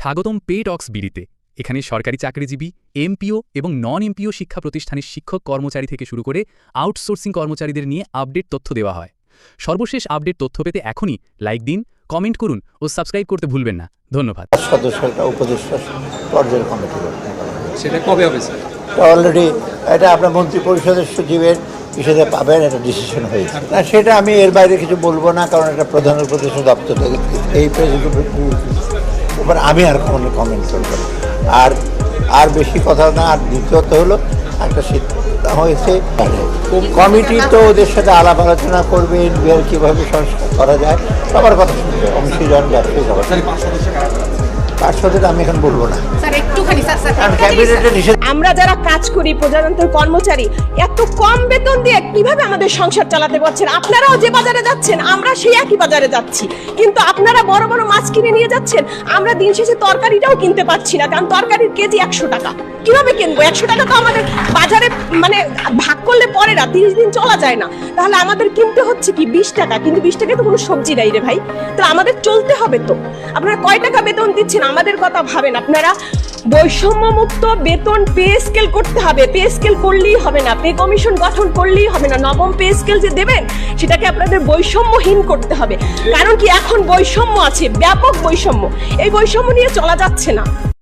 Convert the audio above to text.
স্বাগতম পে টক্স বিডিতে। এখানে সরকারি চাকরিজীবী এমপিও এবং নন এমপিও শিক্ষা প্রতিষ্ঠানের শিক্ষক কর্মচারী থেকে শুরু করে আউটসোর্সিং কর্মচারীদের নিয়ে আপডেট তথ্য দেওয়া হয়। সর্বশেষ আপডেট তথ্য পেতে এখনই লাইক দিন কমেন্ট করুন ও সাবস্ক্রাইব করতে ভুলবেন না। ধন্যবাদ। উপদেষ্টা পর্যায়ের কমিটি। সেটা কবে হবে স্যার? এটা অলরেডি এটা আপনার মন্ত্রী পরিষদের সচিবের হিসেবে পাবেন একটা ডিসিশন হয়েছে। না সেটা আমি এর বাইরে কিছু বলব না কারণ এটা প্রধান উপদেষ্টা দপ্তর এই প্রেসিডেন্টের উপর আমি আর কোনো কমেন্ট করব আর আর বেশি কথা না আর দ্বিতীয়ত হলো একটা সিদ্ধান্ত হয়েছে কমিটি তো ওদের সাথে আলাপ আলোচনা করবে এনবিআর কীভাবে সংস্কার করা যায় সবার কথা শুনবে। অংশীজন ব্যবসায়ী সবার। তার সাথে আমি এখন বলব না। নিষেধ আমরা যারা কাজ করি প্রজাতন্ত্রের কর্মচারী এত কম বেতন দিয়ে কীভাবে আমাদের সংসার চালাতে পারছেন? আপনারাও যে বাজারে যাচ্ছেন আমরা সেই একই বাজারে যাচ্ছি। কিন্তু আপনারা বড় বড় মাছ কিনে নিয়ে যাচ্ছেন আমরা দিন শেষে তরকারিটাও কিনতে পারছি না কারণ তরকারির কেজি একশো টাকা। কীভাবে কিনবো? একশো টাকা তো আমাদের বাজারে মানে ভাগ করলে পরে না তিরিশ দিন চলা যায় না। তাহলে আমাদের কিনতে হচ্ছে কি বিশ টাকা? কিন্তু বিশ টাকা তো কোনো সবজি নাই রে ভাই। তো আমাদের চলতে হবে তো। আপনারা কয় টাকা বেতন দিচ্ছেন? আমাদের কথা ভাবেন আপনারা। বৈষম্যমুক্ত বেতন পে স্কেল করতে হবে। পে স্কেল করলেই হবে না। পে কমিশন গঠন করলেই হবে না। নবম পে স্কেল যে দেবেন সেটাকে আপনাদের বৈষম্যহীন করতে হবে। কারণ কি এখন বৈষম্য আছে। ব্যাপক বৈষম্য। এই বৈষম্য নিয়ে চলা যাচ্ছে না।